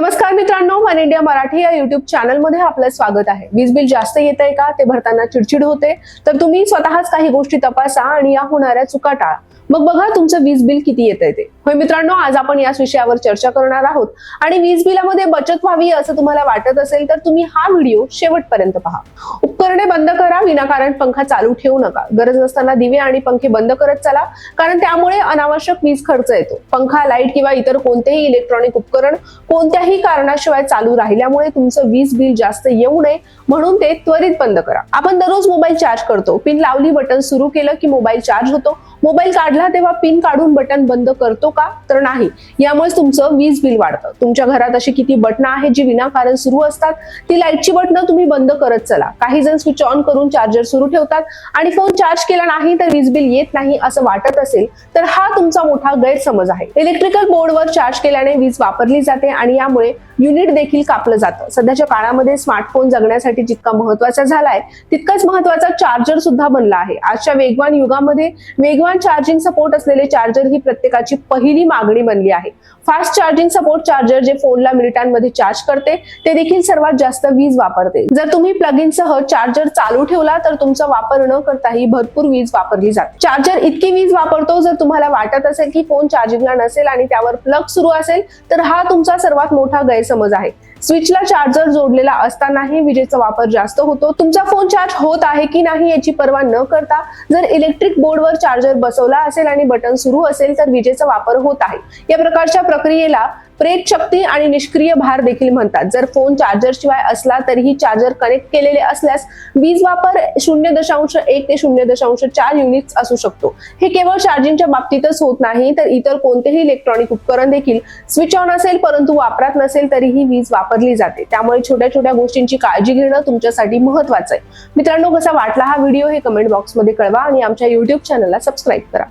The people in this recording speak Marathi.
नमस्कार मित्रांनो वन इंडिया मराठी या युट्यूब चॅनलमध्ये आपलं स्वागत आहे. वीज बिल जास्त येत आहे का? ते भरताना चिडचिड होते. तर तुम्ही स्वतःच काही गोष्टी तपासा आणि या होणाऱ्या चुका टाळा. मग बघा तुमचं वीज बिल किती येत आहे ते. होय मित्रांनो आज आपण याच विषयावर चर्चा करणार आहोत. आणि वीज बिलामध्ये बचत व्हावी असं तुम्हाला वाटत असेल तर तुम्ही हा व्हिडिओ शेवटपर्यंत पहा. उपकरणे बंद करा विनाकारण पंखा चालू ठेवू नका. गरज नसताना दिवे आणि पंखे बंद करत चला कारण त्यामुळे अनावश्यक वीज खर्च येतो. पंखा लाइट किंवा इतर कोणतेही इलेक्ट्रॉनिक उपकरण कोणत्याही कारणाशिवाय चालू राहिल्यामुळे तुमचं वीज बिल जास्त येऊ नये म्हणून ते त्वरित बंद करा. आपण दररोज मोबाईल चार्ज करतो. पिन लावली बटन सुरू केलं की मोबाईल चार्ज होतो. मोबाईल काढला तेव्हा पिन काढून बटन बंद करतो का? तर नाही. यामुळे तुमचं वीज बिल वाढतं. तुमच्या घरात अशी किती बटणं आहेत जी विनाकारण सुरू असतात ती लाईटची बटणं तुम्ही बंद करत चला. काही जण स्विच ऑन करून चार्जर सुरू ठेवतात आणि फोन चार्ज केला नाही तर वीज बिल येत नाही असं वाटत असेल तर हा तुमचा मोठा गैरसमज आहे. इलेक्ट्रिकल बोर्डवर चार्ज केल्याने वीज वापरली जाते आणि यामुळे युनिट देखील कापलं जातं. सध्याच्या काळामध्ये स्मार्टफोन जगण्यासाठी जितका महत्त्वाचा झालाय तितकाच महत्त्वाचा चार्जर सुद्धा बनला आहे. आजच्या वेगवान युगामध्ये वेगवान चार्जिंग सपोर्ट असलेले चार्जर ही प्रत्येकाची पहिली मागणी बनली आहे. फास्ट चार्जिंग सपोर्ट चार्जर जे फोनला मिनिटांमध्ये चार्ज करते ते देखील सर्वात जास्त वीज वापरते. जर तुम्ही प्लग सह चार्जर चालू ठेवला तर तुमचा वापर न करताही भरपूर वीज वापरली जाते. चार्जर इतकी वीज वापरतो जर तुम्हाला वाटत असेल की फोन चार्जिंगला नसेल आणि त्यावर प्लग सुरू असेल तर हा तुमचा सर्वात मोठा गैरसमज आहे. स्विचला चार्जर जोडलेला असतानाही विजेचा वापर जास्त होतो. तुमचा फोन चार्ज होत आहे की नाही याची पर्वा न करता जर इलेक्ट्रिक बोर्डवर चार्जर बसवला असेल आणि बटन सुरू असेल तर विजेचा वापर होत आहे. या प्रकारच्या प्रक्रियेला प्रेत शक्ती आणि निष्क्रिय भार देखील म्हणतात. जर फोन चार्जर शिवाय असला तरीही चार्जर कनेक्ट केलेले असल्यास वीज वापर शून्य दशांश एक ते शून्य दशांश चार युनिट्स असू शकतो. हे केवळ चार्जिंगच्या बाबतीतच होत नाही तर इतर कोणतेही इलेक्ट्रॉनिक उपकरण देखील स्विच ऑन असेल परंतु वापरात नसेल तरीही वीज वापरली जाते. त्यामुळे छोट्या छोट्या गोष्टींची काळजी घेणं तुमच्यासाठी महत्वाचं आहे. मित्रांनो कसा वाटला हा व्हिडिओ हे कमेंट बॉक्समध्ये कळवा आणि आमच्या युट्यूब चॅनलला सबस्क्राईब करा.